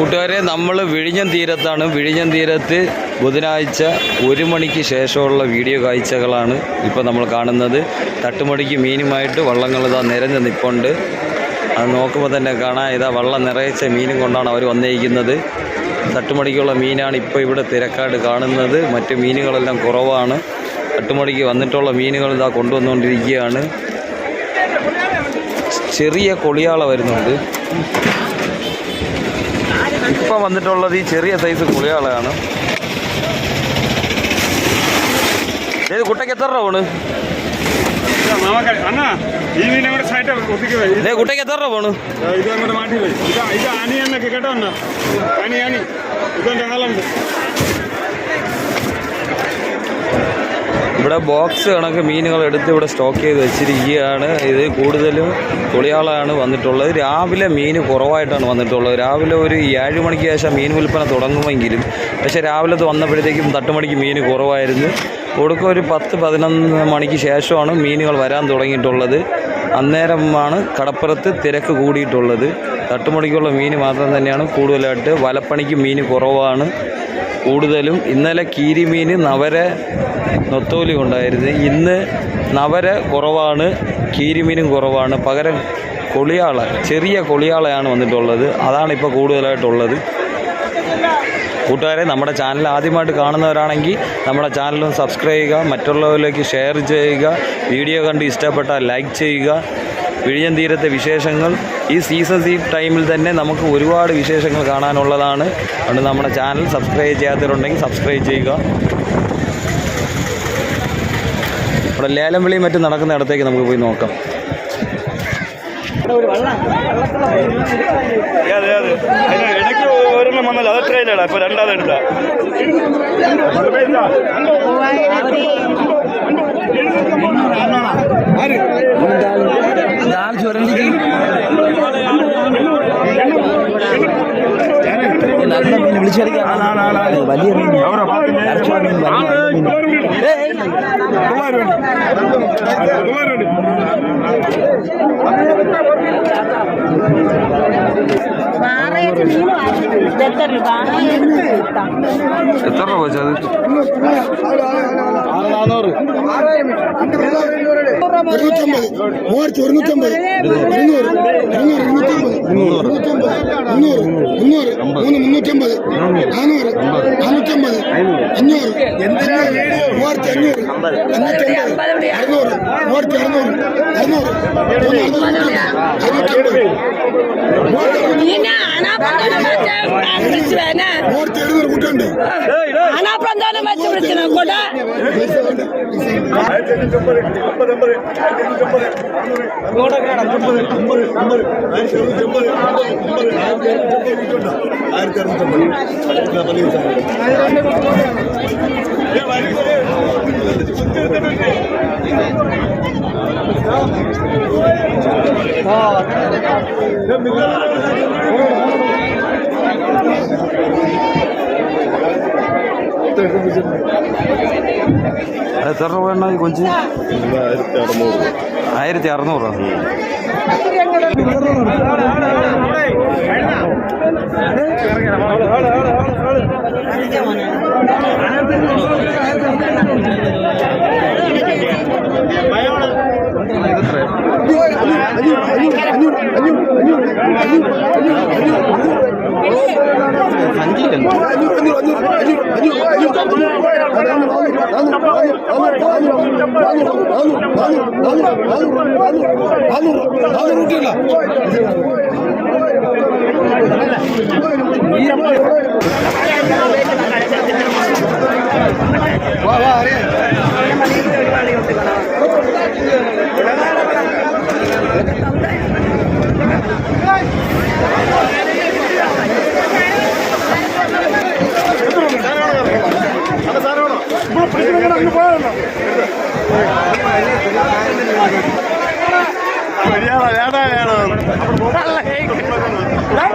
കൂട്ടുകാരെ നമ്മൾ വിഴിഞ്ഞം തീരത്താണ്. വിഴിഞ്ഞം തീരത്ത് ബുധനാഴ്ച ഒരു മണിക്ക് ശേഷമുള്ള വീഡിയോ കാഴ്ചകളാണ് ഇപ്പോൾ നമ്മൾ കാണുന്നത്. തട്ടുമടിക്ക് മീനുമായിട്ട് വള്ളങ്ങൾ ഇതാ നിരഞ്ഞ് നിൽപ്പുണ്ട് അത് നോക്കുമ്പോൾ തന്നെ കാണാം ഇതാ വള്ളം നിറയച്ച മീനും കൊണ്ടാണ് അവർ വന്നിരിക്കുന്നത് തട്ടുമടിക്കുള്ള മീനാണ് ഇപ്പോൾ ഇവിടെ തിരക്കാട് കാണുന്നത്. മറ്റ് മീനുകളെല്ലാം കുറവാണ്. തട്ടുമടിക്ക് വന്നിട്ടുള്ള മീനുകൾ ഇതാ കൊണ്ടുവന്നുകൊണ്ടിരിക്കുകയാണ്. ചെറിയ കൊളിയാള വരുന്നുണ്ട്. ഇപ്പൊ വന്നിട്ടുള്ളത് ഈ ചെറിയ സൈസ് കുളിയാളാണ് ഏത് കുട്ടയ്ക്ക് എത്ര രൂപ പോണ് കുട്ടയ്ക്ക് എത്ര രൂപ പോണ് കേട്ടോ ഇവിടെ ബോക്സ് കണക്ക് മീനുകൾ എടുത്ത് ഇവിടെ സ്റ്റോക്ക് ചെയ്ത് വെച്ചിരിക്കുകയാണ്. ഇത് കൂടുതലും തുളിയാളാണ് വന്നിട്ടുള്ളത്. രാവിലെ മീൻ കുറവായിട്ടാണ് വന്നിട്ടുള്ളത്. രാവിലെ ഒരു ഏഴ് മണിക്ക് ശേഷം മീൻ വിൽപ്പന തുടങ്ങുമെങ്കിലും പക്ഷേ രാവിലെ വന്നപ്പോഴത്തേക്കും തട്ടുമണിക്ക് മീൻ കുറവായിരുന്നു. കൊടുക്ക ഒരു പത്ത് പതിനൊന്ന് മണിക്ക് ശേഷമാണ് മീനുകൾ വരാൻ തുടങ്ങിയിട്ടുള്ളത്. അന്നേരമാണ് കടപ്പുറത്ത് തിരക്ക് കൂടിയിട്ടുള്ളത്. തട്ടുമണിക്കുള്ള മീൻ മാത്രം തന്നെയാണ് കൂടുതലായിട്ട് വലപ്പണിക്ക് മീൻ കുറവാണ്. കൂടുതലും ഇന്നലെ കീരിമീൻ നവര നൊത്തോലി ഉണ്ടായിരുന്നു ഇന്ന് നവര കുറവാണ് കീരിമീനും കുറവാണ്. പകരം കൊളിയാള ചെറിയ കൊളിയാളയാണ് വന്നിട്ടുള്ളത്. അതാണ് ഇപ്പോൾ കൂടുതലായിട്ടുള്ളത്. കൂട്ടുകാരെ നമ്മുടെ ചാനൽ ആദ്യമായിട്ട് കാണുന്നവരാണെങ്കിൽ നമ്മുടെ ചാനലും സബ്സ്ക്രൈബ് ചെയ്യുക മറ്റുള്ളവരിലേക്ക് ഷെയർ ചെയ്യുക വീഡിയോ കണ്ട് ഇഷ്ടപ്പെട്ടാൽ ലൈക്ക് ചെയ്യുക വിഴിഞ്ഞം തീരത്തെ വിശേഷങ്ങൾ ഈ സീസൺ സീ ടൈമിൽ തന്നെ നമുക്ക് ഒരുപാട് വിശേഷങ്ങൾ കാണാനുള്ളതാണ്. അതുകൊണ്ട് നമ്മുടെ ചാനൽ സബ്സ്ക്രൈബ് ചെയ്യാത്തവരുണ്ടെങ്കിൽ സബ്സ്ക്രൈബ് ചെയ്യുക. ഇവിടെ ലേലം വിളിയും മറ്റും നടക്കുന്ന ഇടത്തേക്ക് നമുക്ക് പോയി നോക്കാം. അതെ അതെ അതിന് ഇടയ്ക്ക് ഒരെണ്ണം വന്നല്ലോ. അത് എത്രയില്ലടാ ഇപ്പൊ രണ്ടാമത് എടുത്താ നല്ല മീൻ വിളിച്ചെടുക്കാൻ വലിയ മീൻ ഇറച്ചിയുള്ള മീൻ വലിയ മീൻ ആറേഴ് മീൻ എത്ര രൂപ എത്ര രൂപ വെച്ചത് ഇരുന്നൂറ്റമ്പത് മൂവായിരത്തി ഒരുന്നൂറ്റമ്പത് முந்நூறு. முந்நூறு. மூணு முந்நூற்றம்பது. நானூறு. நானூற்றம்பது. அஞ்சூறு. மூவாயிரத்தி அஞ்சூறு. அஞ்சூற்றி ஐம்பது அறுநூறு. மூவாயிரத்தி அறுநூறு. அறுநூறு. அறுநூற்றம்பது மூவாயிரத்தி எழுநூறு கூட்டாண்டு മീന് അനാപ്രന്താനം എത്ര രൂപ എണ്ണ ഈ കൊഞ്ച് ആയിരത്തി അറുന്നൂറ് ರೂಟಿಲ್ಲ Đấy.